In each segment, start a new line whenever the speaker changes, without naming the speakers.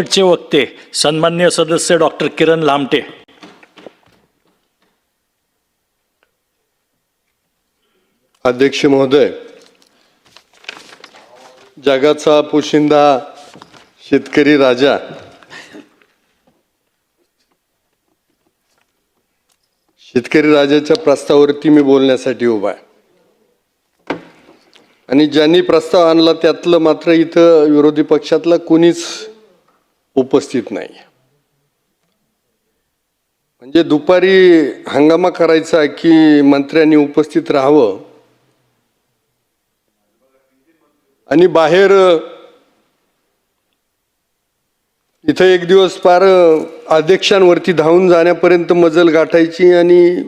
शेवटचे वक्ते सन्मान्य सदस्य डॉक्टर किरण लामटे.
अध्यक्ष महोदय जगाचा पोशिंदा शेतकरी राजा. शेतकरी राजाच्या प्रस्तावावरती मी बोलण्यासाठी उभा आहे. आणि ज्यांनी प्रस्ताव आणला त्यातलं मात्र इथं विरोधी पक्षातलं कोणीच उपस्थित नाही. म्हणजे दुपारी हंगामा करायचा की मंत्र्यांनी उपस्थित राहावं? आणि बाहेर इथं एक दिवस फार अध्यक्षांवरती धावून जाण्यापर्यंत मजल गाठायची आणि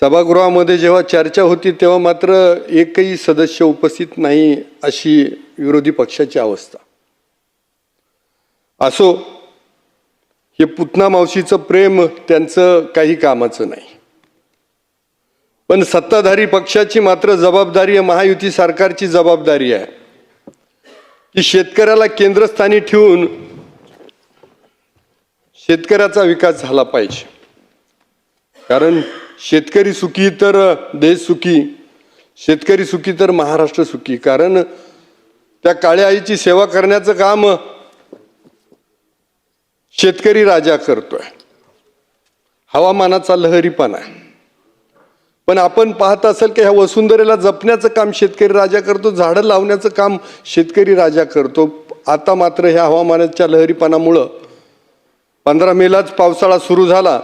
सभागृहामध्ये जेव्हा चर्चा होती तेव्हा मात्र एकही सदस्य उपस्थित नाही अशी विरोधी पक्षाची अवस्था. असो हे पुतना मावशीचं प्रेम त्यांचं काही कामाचं नाही. पण सत्ताधारी पक्षाची मात्र जबाबदारी आहे महायुती सरकारची जबाबदारी आहे. की शेतकऱ्याला केंद्रस्थानी ठेवून शेतकऱ्याचा विकास झाला पाहिजे. कारण शेतकरी सुखी तर देश सुखी शेतकरी सुखी तर महाराष्ट्र सुखी. कारण त्या काळ्या आईची सेवा करण्याचं काम शेतकरी राजा करतोय. हवामानाचा लहरीपणा आहे. पण आपण पाहत असेल की ह्या वसुंधरेला जपण्याचं काम शेतकरी राजा करतो झाडं लावण्याचं काम शेतकरी राजा करतो. आता मात्र ह्या हवामानाच्या लहरीपणामुळं पंधरा मेलाच पावसाळा सुरू झाला.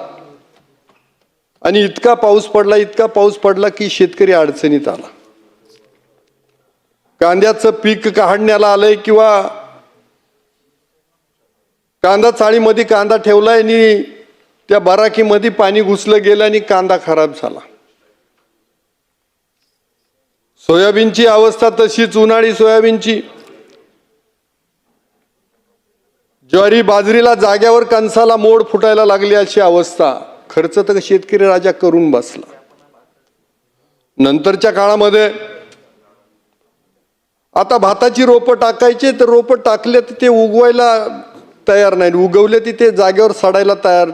आणि इतका पाऊस पडला इतका पाऊस पडला की शेतकरी अडचणीत आला. कांद्याचं पीक काढण्याला आलंय किंवा कांदा चाळीमध्ये कांदा ठेवलाय आणि त्या बराकीमध्ये पाणी घुसलं गेलं आणि कांदा खराब झाला. सोयाबीनची अवस्था तशीच उन्हाळी सोयाबीनची. ज्वारी बाजरीला जाग्यावर कणसाला मोड फुटायला लागली अशी अवस्था. खर्च तर शेतकरी राजा करून बसला. नंतरच्या काळामध्ये आता भाताची रोपं टाकायचे तर रोपं टाकले तर ते उगवायला तयार नाही. उगवले तिथे जागेवर सडायला तयार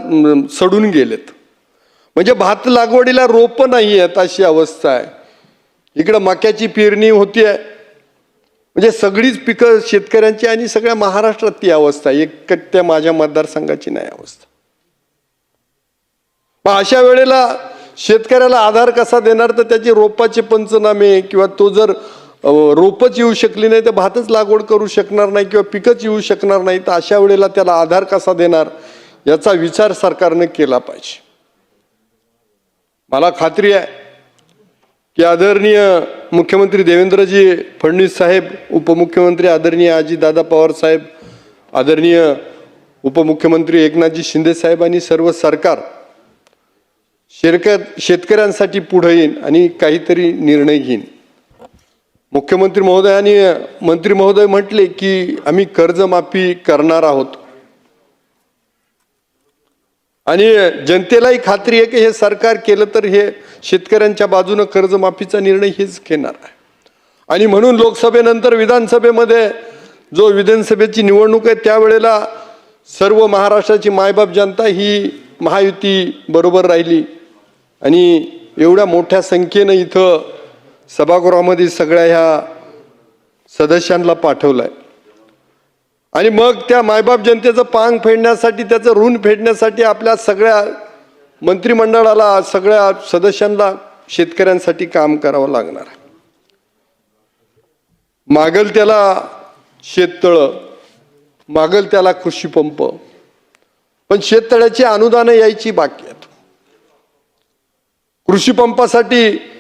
सडून गेलेत. म्हणजे भात लागवडीला रोपं नाही आहेत अशी अवस्था आहे. इकडं मक्याची पेरणी होतीये. म्हणजे सगळीच पिकं शेतकऱ्यांची आणि सगळ्या महाराष्ट्रात ती अवस्था आहे. एक त्या माझ्या मतदारसंघाची नाही अवस्था. मग अशा वेळेला शेतकऱ्याला आधार कसा देणार? तर त्याचे रोपाचे पंचनामे किंवा तो जर रोपच येऊ शकली नाही तर भातच लागवड करू शकणार नाही किंवा पिकच येऊ शकणार नाही तर अशा वेळेला त्याला आधार कसा देणार याचा विचार सरकारने केला पाहिजे. मला खात्री आहे की आदरणीय मुख्यमंत्री देवेंद्रजी फडणवीस साहेब उपमुख्यमंत्री आदरणीय आजी दादा पवार साहेब आदरणीय उपमुख्यमंत्री एकनाथजी शिंदे साहेब आणि सर्व सरकार शेरक शेतकऱ्यांसाठी पुढे येईन आणि काहीतरी निर्णय घेईन. मुख्यमंत्री महोदय आणि मंत्री महोदय म्हटले की आम्ही कर्जमाफी करणार आहोत. आणि जनतेलाही खात्री आहे की हे सरकार केलं तर हे शेतकऱ्यांच्या बाजूनं कर्जमाफीचा निर्णय हेच घेणार आहे. आणि म्हणून लोकसभेनंतर विधानसभेमध्ये जो विधानसभेची निवडणूक आहे त्यावेळेला सर्व महाराष्ट्राची मायबाप जनता ही महायुती बरोबर राहिली. आणि एवढ्या मोठ्या संख्येनं इथं सभागृहामध्ये सगळ्या ह्या सदस्यांना पाठवलंय. आणि मग त्या मायबाप जनतेचं पांग फेडण्यासाठी त्याचं ऋण फेडण्यासाठी आपल्या सगळ्या मंत्रिमंडळाला सगळ्या सदस्यांना शेतकऱ्यांसाठी काम करावं लागणार आहे. मागल त्याला शेततळं मागल त्याला कृषी पंप पण शेततळ्याची अनुदानं यायची बाकी आहेत. कृषी पंपासाठी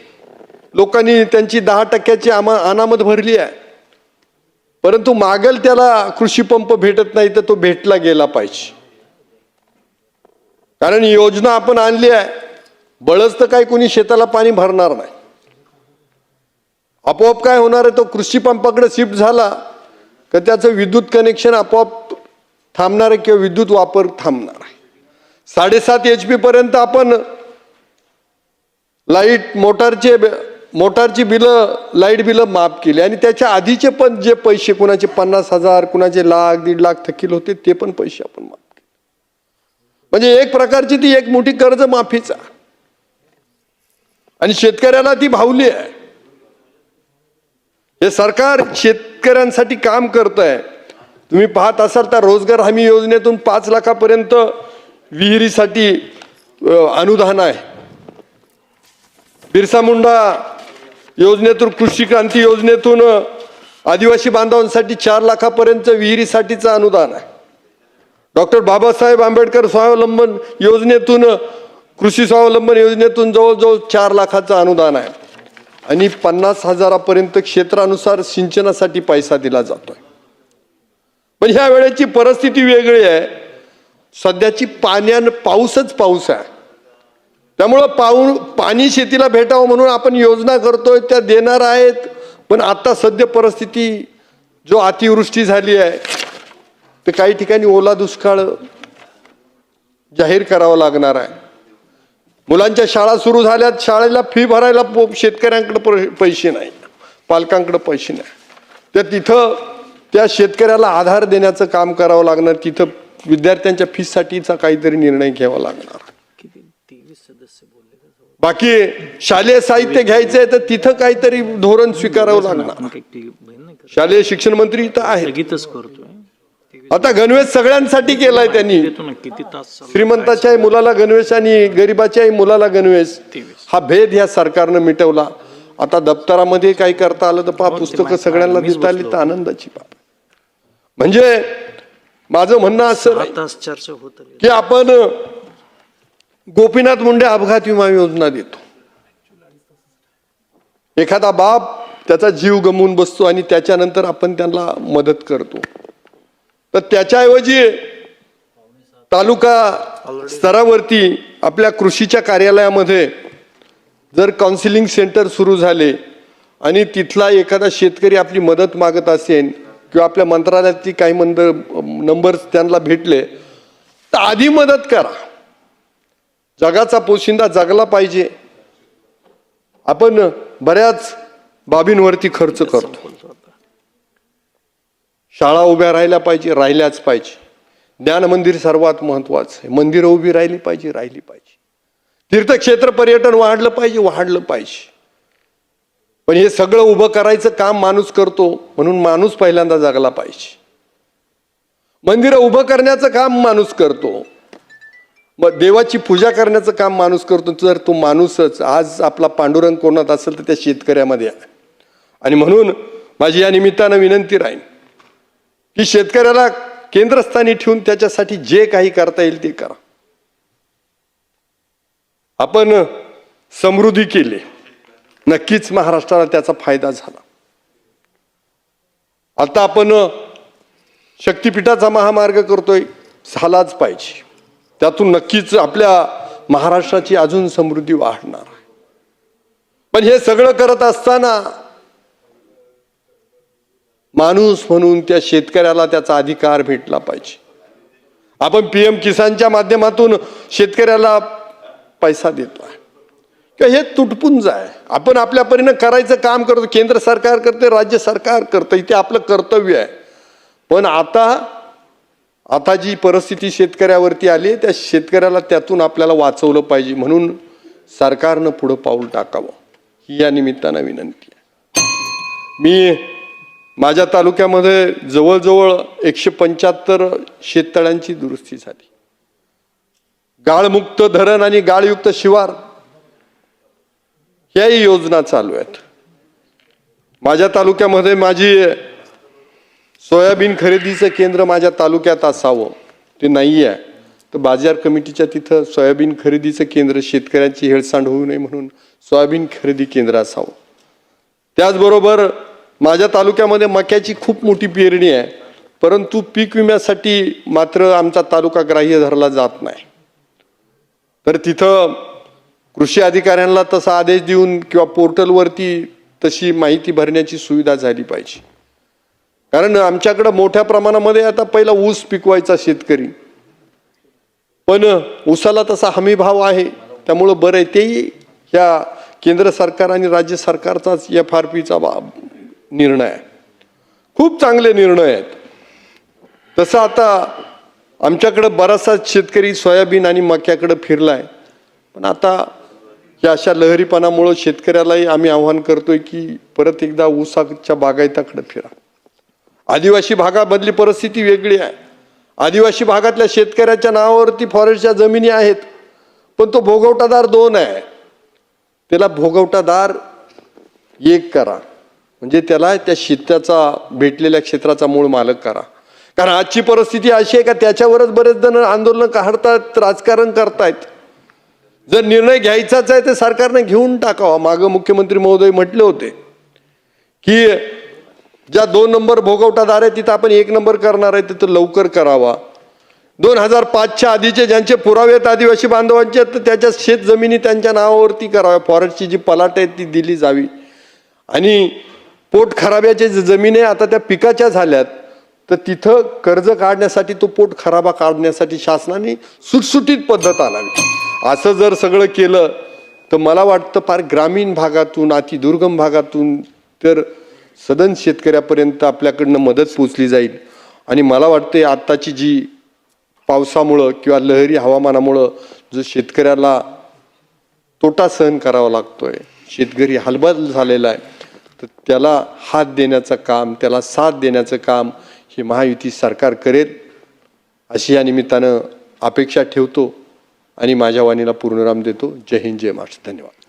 लोकांनी त्यांची दहा टक्क्याची आमा अनामत भरली आहे. परंतु मागल त्याला कृषीपंप भेटत नाही तर तो भेटला गेला पाहिजे. कारण योजना आपण आणली आहे. बळच तर काही कोणी शेताला पाणी भरणार नाही. आपोआप काय होणार आहे तो कृषी पंपाकडे शिफ्ट झाला तर त्याचं विद्युत कनेक्शन आपोआप थांबणार आहे किंवा विद्युत वापर थांबणार आहे. साडेसात एच पी पर्यंत आपण लाइट मोटारचे मोटारची बिलं लाइट बिलं माफ केली. आणि त्याच्या आधीचे पण जे पैसे कुणाचे पन्नास हजार कुणाचे लाख दीड लाख थकील होते ते पण पैसे आपण माफ केले. म्हणजे एक प्रकारची ती एक मोठी कर्ज माफीचा. आणि शेतकऱ्याला ती भावली आहे. हे सरकार शेतकऱ्यांसाठी काम करत आहे तुम्ही पाहत असाल तर रोजगार हमी योजनेतून पाच लाखापर्यंत विहिरीसाठी अनुदान आहे. बिरसा मुंडा योजनेतून कृषी क्रांती योजनेतून आदिवासी बांधवांसाठी चार लाखापर्यंत विहिरीसाठीचं अनुदान आहे. डॉक्टर बाबासाहेब आंबेडकर स्वावलंबन योजनेतून कृषी स्वावलंबन योजनेतून जवळजवळ चार लाखाचं अनुदान आहे. आणि पन्नास हजारापर्यंत क्षेत्रानुसार सिंचनासाठी पैसा दिला जातोय. पण ह्या वेळेची परिस्थिती वेगळी आहे. सध्याची पाण्यान पाऊसच पाऊस आहे. त्यामुळं पाऊ पाणी शेतीला भेटावं म्हणून आपण योजना करतोय त्या देणार आहेत. पण आता सध्या परिस्थिती जो अतिवृष्टी झाली आहे ते काही ठिकाणी ओला दुष्काळ जाहीर करावा लागणार आहे. मुलांच्या शाळा सुरू झाल्यात शाळेला फी भरायला पो- शेतकऱ्यांकडे पैसे नाही. पालकांकडे पैसे नाही. तर तिथं त्या शेतकऱ्याला आधार देण्याचं काम करावं लागणार तिथं विद्यार्थ्यांच्या फीससाठीचा काहीतरी निर्णय घ्यावा लागणार. बाकी शालेय साहित्य घ्यायचंय तर तिथं काहीतरी धोरण स्वीकारावं लागणार. शालेय शिक्षण मंत्री इथं आहे आता गणवेश सगळ्यांसाठी केलाय त्यांनी. श्रीमंताच्याही मुलाला गणवेश आणि गरिबाच्याही मुलाला गणवेश. हा भेद ह्या सरकारनं मिटवला. आता दप्तरामध्ये काही करता आलं तर पहा पुस्तकं सगळ्यांना देता आली तर आनंदाची बाब. म्हणजे माझं म्हणणं असं. की आपण गोपीनाथ मुंडे अपघात विमा योजना देतो. एखादा बाप त्याचा जीव गमवून बसतो आणि त्याच्यानंतर आपण त्यांना मदत करतो. तर त्याच्याऐवजी तालुका स्तरावरती आपल्या कृषीच्या कार्यालयामध्ये जर काउन्सिलिंग सेंटर सुरू झाले आणि तिथला एखादा शेतकरी आपली मदत मागत असेल किंवा आपल्या मंत्रालयातली काही मंद नंबर त्यांना भेटले तर आधी मदत करा. जगाचा पोशिंदा जगला पाहिजे. आपण बऱ्याच बाबींवरती खर्च करतो. शाळा उभ्या राहिल्या पाहिजे राहिल्याच पाहिजे. ज्ञान मंदिर सर्वात महत्वाचं आहे. मंदिरं उभी राहिली पाहिजे राहिली पाहिजे. तीर्थक्षेत्र पर्यटन वाढलं पाहिजे वाढलं पाहिजे. पण हे सगळं उभं करायचं काम माणूस करतो म्हणून माणूस पहिल्यांदा जगला पाहिजे. मंदिरं उभं करण्याचं काम माणूस करतो. मग देवाची पूजा करण्याचं काम माणूस करतो. जर तो माणूसच आज आपला पांडुरंग कोणात असेल तर त्या शेतकऱ्यामध्ये आहे. आणि म्हणून माझी या निमित्तानं विनंती राहील की शेतकऱ्याला केंद्रस्थानी ठेवून त्याच्यासाठी जे काही करता येईल ते करा. आपण समृद्धी केली. नक्कीच महाराष्ट्राला त्याचा फायदा झाला. आता आपण शक्तिपीठाचा महामार्ग करतोय. झालाच पाहिजे. त्यातून नक्कीच आपल्या महाराष्ट्राची अजून समृद्धी वाढणार आहे. पण हे सगळं करत असताना माणूस म्हणून त्या शेतकऱ्याला त्याचा अधिकार भेटला पाहिजे. आपण पी एम किसानच्या माध्यमातून शेतकऱ्याला पैसा देतो आहे. किंवा हे तुटपुंज आहे. आपण आपल्या परीनं करायचं काम करतो केंद्र सरकार करते राज्य सरकार करतं इथे आपलं कर्तव्य आहे. पण आता आता जी परिस्थिती शेतकऱ्यावरती आली आहे, त्या शेतकऱ्याला त्यातून आपल्याला वाचवलं पाहिजे म्हणून सरकारनं पुढं पाऊल टाकावं. ही या निमित्तानं विनंती आहे. मी माझ्या तालुक्यामध्ये जवळजवळ एकशे पंच्याहत्तर शेततळ्यांची दुरुस्ती झाली. गाळमुक्त धरण आणि गाळयुक्त शिवार ह्याही योजना चालू आहेत. माझ्या तालुक्यामध्ये माझी सोयाबीन खरेदीचं केंद्र माझ्या तालुक्यात असावं. ते नाही आहे तर बाजार कमिटीच्या तिथं सोयाबीन खरेदीचं केंद्र शेतकऱ्यांची हेळसांड होऊ नये म्हणून सोयाबीन खरेदी केंद्र असावं. त्याचबरोबर माझ्या तालुक्यामध्ये मक्याची खूप मोठी पेरणी आहे. परंतु पीक विम्यासाठी मात्र आमचा तालुका ग्राह्य धरला जात नाही. तर तिथं कृषी अधिकाऱ्यांना तसा आदेश देऊन किंवा पोर्टलवरती तशी माहिती भरण्याची सुविधा झाली पाहिजे. कारण आमच्याकडं मोठ्या प्रमाणामध्ये आता पहिला ऊस पिकवायचा शेतकरी. पण ऊसाला तसा हमी भाव आहे. त्यामुळं बरं आहे. तेही ह्या केंद्र सरकार आणि राज्य सरकारचाच एफ आर पीचा निर्णय आहे. खूप चांगले निर्णय आहेत. तसं आता आमच्याकडं बराचसा शेतकरी सोयाबीन आणि मक्याकडं फिरला आहे पण आता या अशा लहरीपणामुळं शेतकऱ्यालाही आम्ही आव्हान करतोय की परत एकदा ऊसाच्या बागायताकडे फिरा. आदिवासी भागामधली परिस्थिती वेगळी आहे. आदिवासी भागातल्या शेतकऱ्याच्या नावावरती फॉरेस्टच्या जमिनी आहेत पण तो भोगवटादार दोन आहे. त्याला भोगवटादार एक करा. म्हणजे त्याला त्या शेताचा भेटलेल्या क्षेत्राचा मूळ मालक करा. कारण आजची परिस्थिती अशी आहे का त्याच्यावरच बरेच जण आंदोलन काढतात राजकारण करतायत. जर निर्णय घ्यायचाच आहे तर सरकारने घेऊन टाकावा. मागं मुख्यमंत्री महोदय म्हटले होते की ज्या दोन नंबर भोगवटादार आहे तिथं आपण एक नंबर करणार आहे तिथं लवकर करावा. दोन हजार पाचच्या आधीचे ज्यांचे पुरावे आहेत आदिवासी बांधवांचे तर त्याच्या शेत जमिनी त्यांच्या नावावरती कराव्या. फॉरेस्टची जी पलाट आहे ती दिली जावी. आणि पोट खराब्याचे जे जमीन आहे आता त्या पिकाच्या झाल्यात तर तिथं कर्ज काढण्यासाठी तो पोट खराबा काढण्यासाठी शासनाने सुटसुटीत पद्धत आणावी. असं जर सगळं केलं तर मला वाटतं फार ग्रामीण भागातून अतिदुर्गम भागातून तर सदन शेतकऱ्यापर्यंत आपल्याकडनं मदत पोचली जाईल. आणि मला वाटतं आत्ताची जी पावसामुळं किंवा लहरी हवामानामुळं जो शेतकऱ्याला तोटा सहन करावा लागतो आहे शेतकरी हलबल झालेला आहे तर त्याला हात देण्याचं काम त्याला साथ देण्याचं काम हे महायुती सरकार करेल अशी या निमित्तानं अपेक्षा ठेवतो आणि माझ्या वाणीला पूर्णराम देतो. जय हिंद जय महाराष्ट्र. धन्यवाद.